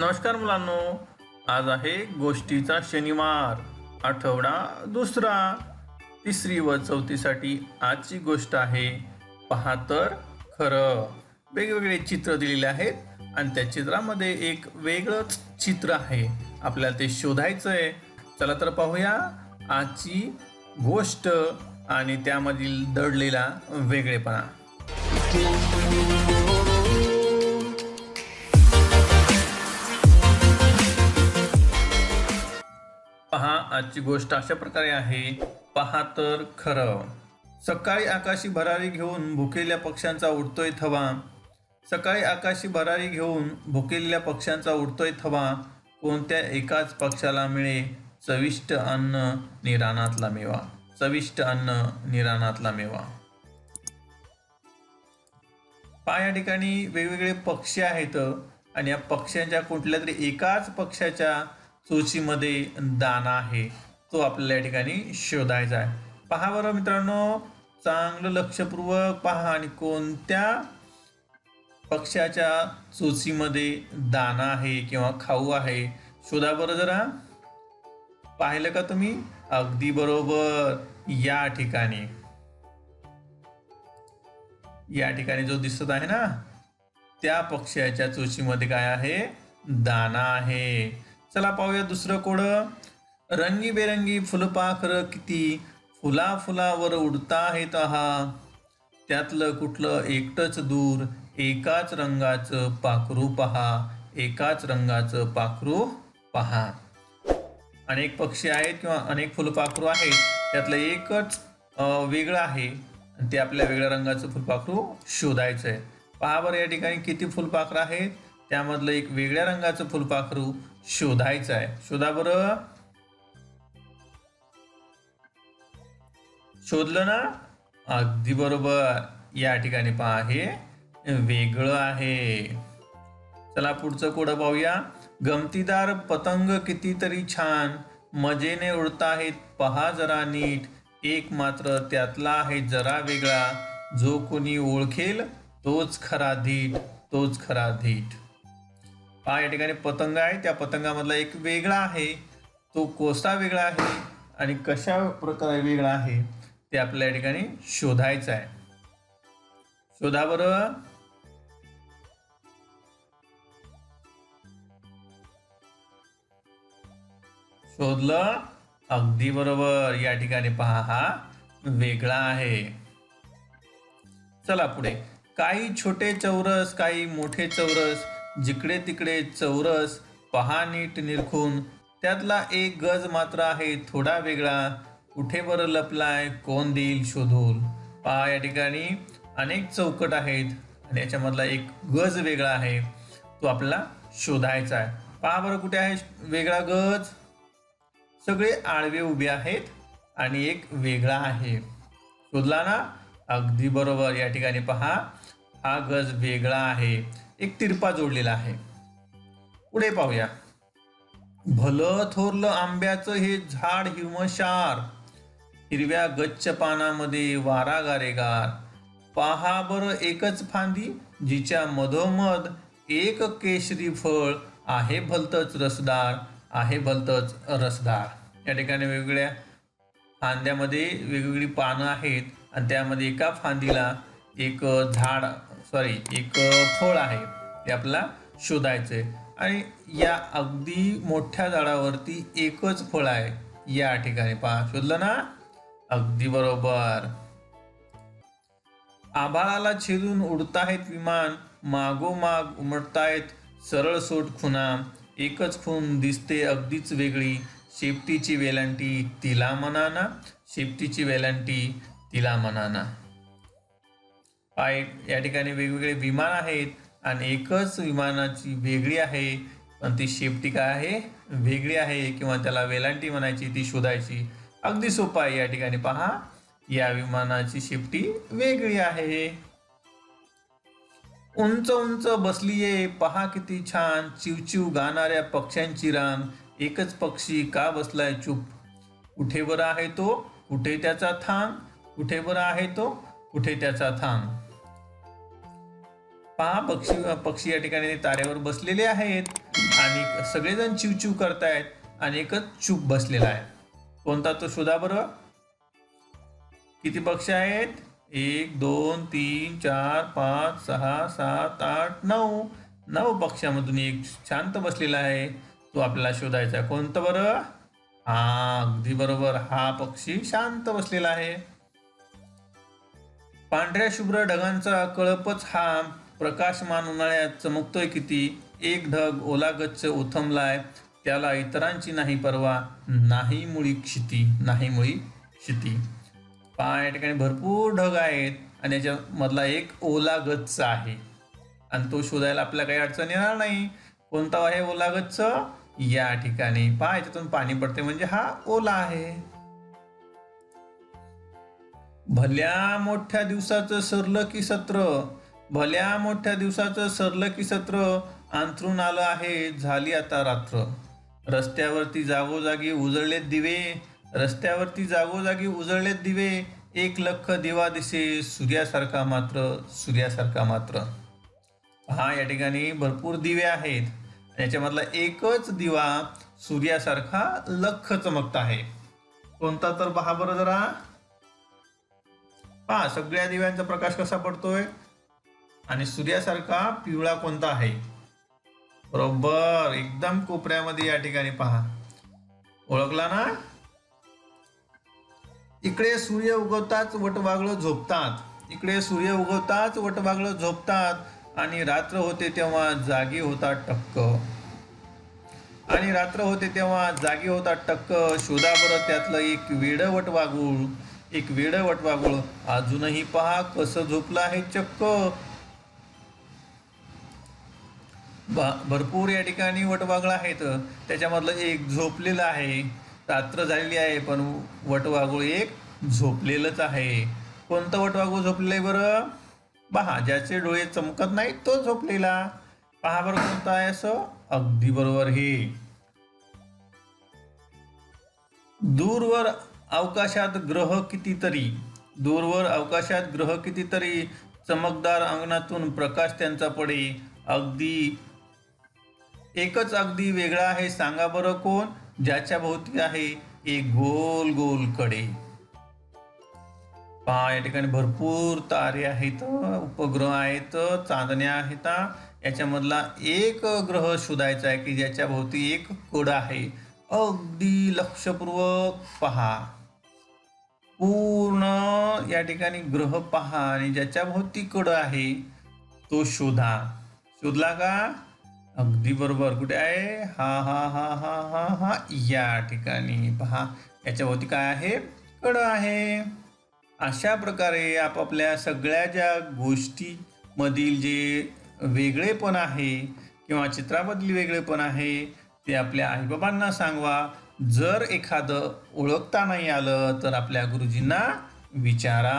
नमस्कार मुलांनो. आज आहे गोष्टीचा शनिवार आठवडा दुसरा. तिसरी व चौथीसाठी आजची गोष्ट आहे पहा तर खरं. वेगवेगळे चित्र दिलेले आहेत आणि त्या चित्रामध्ये एक वेगळंच चित्र आहे. आपल्याला ते शोधायचं आहे चला तर पाहूया आजची गोष्ट आणि त्यामधील दडलेला वेगळेपणा. पहा आजची गोष्ट अशा प्रकारे आहे. पहा तर खरं. सकाळी आकाशी भरारी घेऊन भुकेल्या पक्ष्यांचा उडतोय थवा. सकाळी आकाशी भरारी घेऊन भुकेलेल्या पक्ष्यांचा उडतोय थवा. कोणत्या एकाच पक्षाला मिळे? चविष्ट अन्न निरानातला मेवा. चविष्ट अन्न निरानातला मेवा. पहा या ठिकाणी वेगवेगळे पक्षी आहेत. आणि या पक्ष्यांच्या कुठल्या तरी एकाच पक्षाच्या चोचीमध्ये दाना आहे तो आपल्याला या ठिकाणी शोधायचा आहे. पहा बरं मित्रांनो चांगलं लक्षपूर्वक पहा आणि कोणत्या पक्षाच्या चोचीमध्ये दाना आहे किंवा खाऊ आहे शोधा बरं जरा. पाहिलं का तुम्ही? अगदी बरोबर. या ठिकाणी. या ठिकाणी जो दिसत आहे ना त्या पक्ष्याच्या चोचीमध्ये काय आहे? दाना आहे. चला पाहूया दुसरं कोड. रंगीबेरंगी फुलपाखर किती फुला फुलावर उडता आहेत हा त्यातलं कुठलं एकटंच दूर एकाच रंगाचं पाखरू पहा. एकाच रंगाचं पाखरू पहा. अनेक पक्षी आहेत किंवा अनेक फुलपाखरू आहेत. त्यातलं एकच वेगळं आहे. ते आपल्या वेगळ्या रंगाचं फुलपाखरू शोधायचं आहे पहा बरं या ठिकाणी किती फुलपाखरं आहेत. त्यामधलं एक वेगळ्या रंगाचं फुलपाखरू शोधायचं आहे. शोधा बरं. शोधलं ना? अगदी बरोबर. या ठिकाणी पहा हे वेगळं आहे. चला पुढचं कोडं पाहूया. गमतीदार पतंग कितीतरी छान. मजेने उडताहेत. पहा जरा नीट. एक मात्र त्यातला आहे जरा वेगळा. जो कोणी ओळखेल तोच खरा धीट तोच खरा धीट. हा या ठिकाणी पतंग आहे. त्या पतंगामधला एक वेगळा आहे. तो कोसा वेगळा आहे आणि कशा प्रकारे वेगळा आहे ते आपल्या या ठिकाणी शोधायचं आहे. शोधा बरं. शोधलं. अगदी बरोबर. या ठिकाणी पहा हा वेगळा आहे. चला पुढे. काही छोटे चौरस काही मोठे चौरस जिकडे तिकडे चौरस पहा नीट निरखून त्यातला एक गज मात्र आहे थोडा वेगळा. कुठे बरं लपलाय कोण देईल शोधून? पहा या ठिकाणी अनेक चौकट आहेत आणि याच्यामधला एक गज वेगळा आहे. तो आपला शोधायचा आहे. पहा बरं कुठे आहे वेगळा गज. सगळे आळवे उभे आहेत आणि एक वेगळा आहे. शोधला ना? अगदी बरोबर. या ठिकाणी पहा हा गज वेगळा आहे. एक तिरपा जोडलेला आहे. पुढे पाहूया. भलं थोरलं आंब्याचं हे झाड हिमशार. हिरव्या गच्च पानामध्ये वारा गारेगार. पहा बरं एकच फांदी जिच्या मधोमध एक केशरी फळ आहे भलतच रसदार आहे भलतच रसदार. या ठिकाणी वेगवेगळ्या फांद्यामध्ये वेगवेगळी पानं आहेत आणि त्यामध्ये एका फांदीला एक झाड सॉरी एक फळ आहे ते आपल्याला शोधायचं आहे. आणि या अगदी मोठ्या झाडावरती एकच फळ आहे या ठिकाणी पहा शोधलं ना? अगदी बरोबर. आभाळाला छेदून उडताहेत विमान मागोमाग उमटतायत सरळ सोट खुना एकच खून दिसते अगदीच वेगळी शेपटीची वेलांटी तिला म्हणाना शेपटीची वेलांटी तिला म्हणाना पाय या ठिकाणी वेगवेगळे विमान आहेत आणि एकच विमानाची वेगळी आहे. पण ती शेपटी काय आहे? वेगळी आहे किंवा त्याला वेलांटी म्हणायची ती शोधायची. अगदी सोपं आहे या ठिकाणी पहा. या विमानाची शेपटी वेगळी आहे. उंच उंच बसलीये पहा किती छान. चिवचिव गाणाऱ्या पक्ष्यांची रांग एकच पक्षी का बसलाय चुप? कुठे बरं आहे तो? कुठे त्याचा थांब? कुठे बरं आहे तो? कुठे त्याचा थांब? पहा पक्षी पक्षी या ठिकाणी तारेवर बसलेले आहेत आणि सगळेजण चिवचिव करतायत आणि एकच चूप बसलेला आहे. कोणता तो शोधा बरं? किती पक्षी आहेत? एक दोन तीन चार पाच सहा सात आठ नऊ. नऊ पक्ष्यामधून एक शांत बसलेला आहे. तो आपल्याला शोधायचा कोणतं बरं? हा अगदी बरोबर. हा पक्षी शांत बसलेला आहे. पांढऱ्या शुभ्र ढगांचा कळपच हा प्रकाशमान उन्हाळ्यात चमकतोय किती? एक ढग ओला ओथमलाय त्याला इतरांची नाही परवा नाही मुळी क्षिती नाही मुळी क्षिती. पहा या ठिकाणी भरपूर ढग आहेत आणि याच्यामधला एक ओला गच्च आहे. आणि तो शोधायला आपल्याला काही अडचण येणार नाही. कोणता आहे ओला गच्च? या ठिकाणी. पहा याच्यातून पाणी पडते म्हणजे हा ओला आहे. भल्या मोठ्या दिवसाचं सरलं की सत्र. भल्या मोठ्या दिवसाचं सरलं की सत्र अंथरून आलं आहे झाली आता रात्र. रस्त्यावरती जागोजागी उजळलेत दिवे रस्त्यावरती जागोजागी उजळलेत दिवे एक लख दिवा दिसे सूर्यासारखा मात्र सूर्यासारखा मात्र. हा या ठिकाणी भरपूर दिवे आहेत. याच्यामधला एकच दिवा सूर्यासारखा लख चमकत आहे. कोणता तर पहा बरं जरा. पहा सगळ्या दिव्यांचा प्रकाश कसा पडतोय? आणि सूर्यासारखा पिवळा कोणता आहे? बरोबर. एकदम कोपऱ्यामध्ये या ठिकाणी पहा. ओळखला ना? इकडे सूर्य उगवताच वटवागळं झोपतात. इकडे सूर्य उगवताच वटवागळं झोपतात. आणि रात्र होते तेव्हा जागी होतात टक्क. आणि रात्र होते तेव्हा जागी होतात टक्क. शोधा बरं त्यातलं एक वेड वटवागुळ. एक वेड वटवागुळ. अजूनही पहा कसं झोपलं आहे चक्क. भ- भरपूर या ठिकाणी वटवागळ आहेत. त्याच्यामधलं एक झोपलेलं आहे. रात्र झालेली आहे पण वटवागुळ एक झोपलेलंच आहे. कोणतं वटवागुळ झोपलेलं आहे बरं? पहा ज्याचे डोळे चमकत नाहीत तो झोपलेला. पहा बरं कोणता आहे असं? अगदी बरोबर हे. दूरवर अवकाशात ग्रह कितीतरी. दूरवर अवकाशात ग्रह कितीतरी. चमकदार अंगणातून प्रकाश त्यांचा पडे अगदी एकच अगदी वेगळा आहे सांगा बरं कोण? ज्याच्या भोवती आहे एक गोल गोलकडे. पहा या ठिकाणी भरपूर तारे आहेत उपग्रह आहेत चांदण्या आहेत. याच्यामधला एक ग्रह शोधायचा आहे की ज्याच्या भोवती एक कड आहे. अगदी लक्षपूर्वक पहा. पूर्ण या ठिकाणी ग्रह पहा आणि ज्याच्या भोवती कड आहे तो शोधा. शोधला का? अगदी बरोबर. कुठे आहे? हा हा हा हा हा हा. या ठिकाणी. पहा याच्यावरती काय आहे? कड आहे. अशा प्रकारे आपापल्या सगळ्या ज्या गोष्टीमधील जे वेगळेपण आहे किंवा चित्रामधील वेगळेपण आहे ते आपल्या आईबाबांना सांगवा. जर एखादं ओळखता नाही आलं तर आपल्या गुरुजींना विचारा.